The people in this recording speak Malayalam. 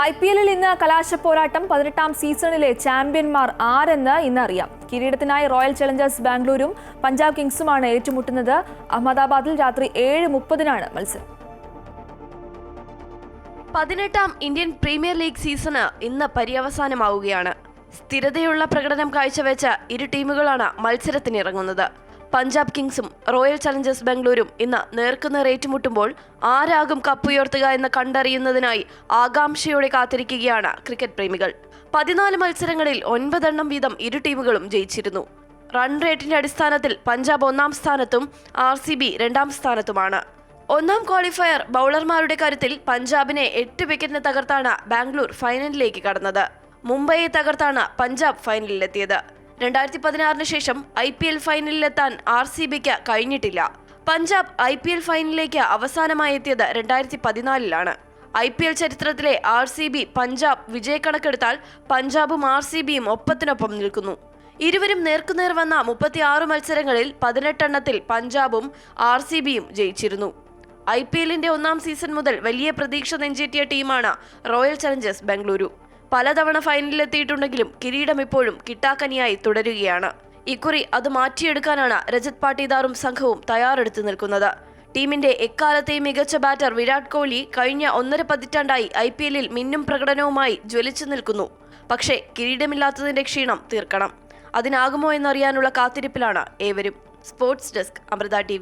ഐ പി എല്ലിൽ ഇന്ന് കലാശ പോരാട്ടം പതിനെട്ടാം സീസണിലെ ചാമ്പ്യന്മാർ ആരെന്ന് ഇന്നറിയാം. കിരീടത്തിനായി റോയൽ ചലഞ്ചേഴ്സ് ബാംഗ്ലൂരും പഞ്ചാബ് കിങ്സുമാണ് ഏറ്റുമുട്ടുന്നത്. അഹമ്മദാബാദിൽ രാത്രി ഏഴ് മുപ്പതിനാണ് മത്സരം. പതിനെട്ടാം ഇന്ത്യൻ പ്രീമിയർ ലീഗ് സീസണ് ഇന്ന് പര്യവസാനമാവുകയാണ്. സ്ഥിരതയുള്ള പ്രകടനം കാഴ്ചവെച്ച ഇരു ടീമുകളാണ് മത്സരത്തിനിറങ്ങുന്നത്. പഞ്ചാബ് കിങ്സും റോയൽ ചലഞ്ചേഴ്സ് ബാംഗ്ലൂരും ഇന്ന് നേർക്കുനേർ ഏറ്റുമുട്ടുമ്പോൾ ആരാകും കപ്പുയർത്തുക എന്ന് കണ്ടറിയുന്നതിനായി ആകാംക്ഷയോടെ കാത്തിരിക്കുകയാണ് ക്രിക്കറ്റ് പ്രേമികൾ. പതിനാല് മത്സരങ്ങളിൽ ഒൻപതെണ്ണം വീതം ഇരു ടീമുകളും ജയിച്ചിരുന്നു. റൺ റേറ്റിന്റെ അടിസ്ഥാനത്തിൽ പഞ്ചാബ് ഒന്നാം സ്ഥാനത്തും ആർ സി ബി രണ്ടാം സ്ഥാനത്തുമാണ്. ഒന്നാം ക്വാളിഫയർ ബൗളർമാരുടെ കാര്യത്തിൽ പഞ്ചാബിനെ എട്ട് വിക്കറ്റിന് തകർത്താണ് ബാംഗ്ലൂർ ഫൈനലിലേക്ക് കടന്നത്. മുംബൈയെ തകർത്താണ് പഞ്ചാബ് ഫൈനലിലെത്തിയത്. രണ്ടായിരത്തി പതിനാറിന് ശേഷം ഐ പി എൽ ഫൈനലിലെത്താൻ ആർ സി ബിക്ക് കഴിഞ്ഞിട്ടില്ല. പഞ്ചാബ് ഐ പി എൽ ഫൈനലിലേക്ക് അവസാനമായി എത്തിയത് രണ്ടായിരത്തി പതിനാലിലാണ് ഐ പി എൽ ചരിത്രത്തിലെ ആർ സി ബി പഞ്ചാബ് വിജയക്കണക്കെടുത്താൽ പഞ്ചാബും ആർ സി ബിയും ഒപ്പത്തിനൊപ്പം നിൽക്കുന്നു. ഇരുവരും നേർക്കുനേർ വന്ന മുപ്പത്തിയാറ് മത്സരങ്ങളിൽ പതിനെട്ടെണ്ണത്തിൽ പഞ്ചാബും ആർ സി ബിയും ജയിച്ചിരുന്നു. ഐ പി എല്ലിന്റെ ഒന്നാം സീസൺ മുതൽ വലിയ പ്രതീക്ഷ നെഞ്ചേറ്റിയ ടീമാണ് റോയൽ ചലഞ്ചേഴ്സ് ബാംഗ്ലൂരു പലതവണ ഫൈനലിലെത്തിയിട്ടുണ്ടെങ്കിലും കിരീടം ഇപ്പോഴും കിട്ടാക്കനിയായി തുടരുകയാണ്. ഇക്കുറി അത് മാറ്റിയെടുക്കാനാണ് രജത് പാട്ടീദാറും സംഘവും തയ്യാറെടുത്തു നിൽക്കുന്നത്. ടീമിന്റെ എക്കാലത്തെയും മികച്ച ബാറ്റർ വിരാട് കോഹ്ലി കഴിഞ്ഞ ഒന്നര പതിറ്റാണ്ടായി ഐ പി എല്ലിൽ മിന്നും പ്രകടനവുമായി ജ്വലിച്ചു നിൽക്കുന്നു. പക്ഷേ കിരീടമില്ലാത്തതിന്റെ ക്ഷീണം തീർക്കണം. അതിനാകുമോ എന്നറിയാനുള്ള കാത്തിരിപ്പിലാണ് ഏവരും. Sports desk Amrita T